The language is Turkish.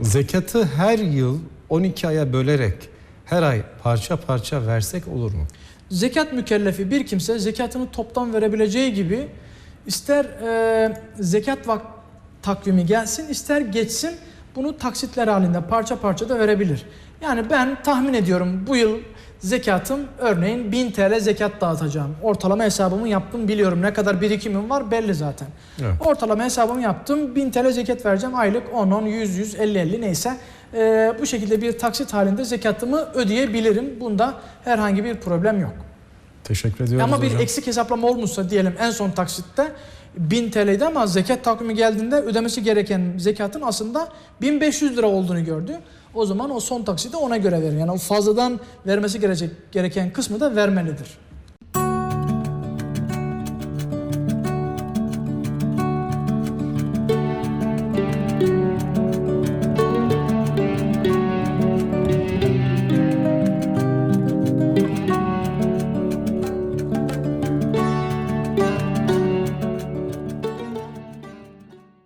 Zekatı her yıl 12 aya bölerek her ay parça parça versek olur mu? Zekat mükellefi bir kimse zekatını toptan verebileceği gibi ister e, zekat vak takvimi gelsin ister geçsin bunu taksitler halinde parça parça da verebilir. Yani ben tahmin ediyorum bu yıl zekatım örneğin 1000 TL zekat dağıtacağım. Ortalama hesabımı yaptım biliyorum ne kadar birikimim var belli zaten. Evet. Ortalama hesabımı yaptım 1000 TL zekat vereceğim aylık 10 10 100 100 50 50 neyse Ee, bu şekilde bir taksit halinde zekatımı ödeyebilirim. Bunda herhangi bir problem yok. Teşekkür ediyoruz Ama bir hocam. eksik hesaplama olmuşsa diyelim en son taksitte 1000 TL'ydi ama zekat takvimi geldiğinde ödemesi gereken zekatın aslında 1500 lira olduğunu gördü. O zaman o son taksiti ona göre verir. Yani o fazladan vermesi gerekecek gereken kısmı da vermelidir.